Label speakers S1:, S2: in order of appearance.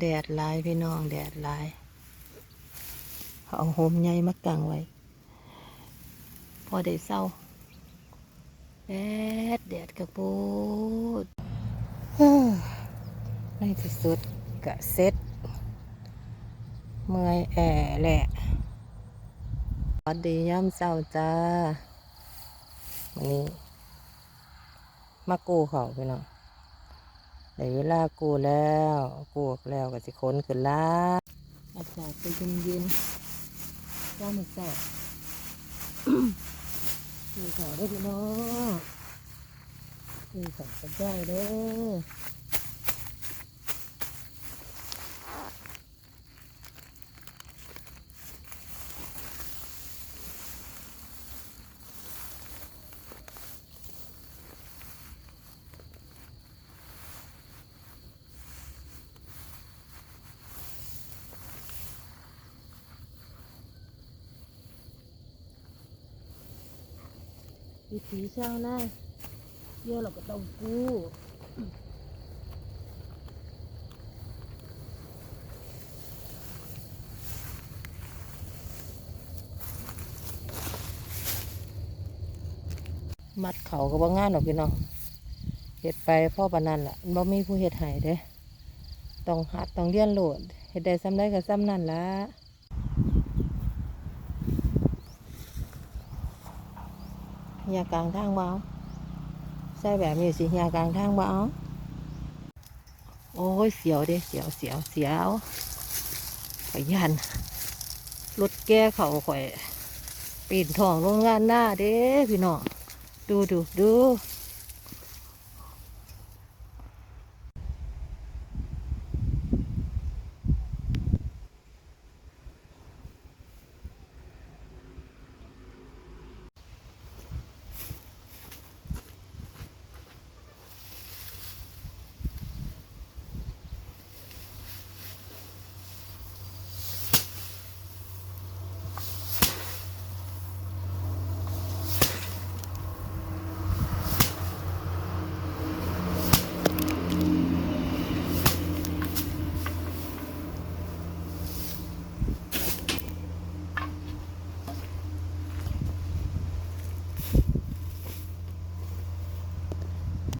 S1: แดดหลายพี่น้องแดดหลายเอาโฮมใหญ่มากางไว้ พอได้เศร้าแดดแดดกระปูดในที่สุดกะเซ็ตเมื่อยแอแหละสวัสดีย่ำเศร้าจ้าวันนี้มากูเขาพี่น้อง ในเวลากูแล้วกูกแล้วก็สิค้นขึ้นล้าอากาศเป็นเย็นๆย่ามือแสบกูขอได้อพี่น้องกูขอก็ได้เด้อ วิถีชาวนาเยอะเราก็ต้องกู้มัดเขาก็บ่งานหรอกพี่น้องเฮ็ดไปพ่อปานนั้นล่ะบ่มีผู้เฮ็ดให้เด้ต้องหัดต้องเรียนรู้เฮ็ดได้ซ้ำได้ก็ซ้ำนั่นล่ะ เฮียกลางทางบ่เอาใส่แบบนี้สิเฮียกลางทางบ่เอาโอ้ยเสียวเด้เสียวเสียวเสียวข่อยยันรถแก้เขาข่อยปีนทองโรงงานหน้าเด้พี่น้องดูดูดู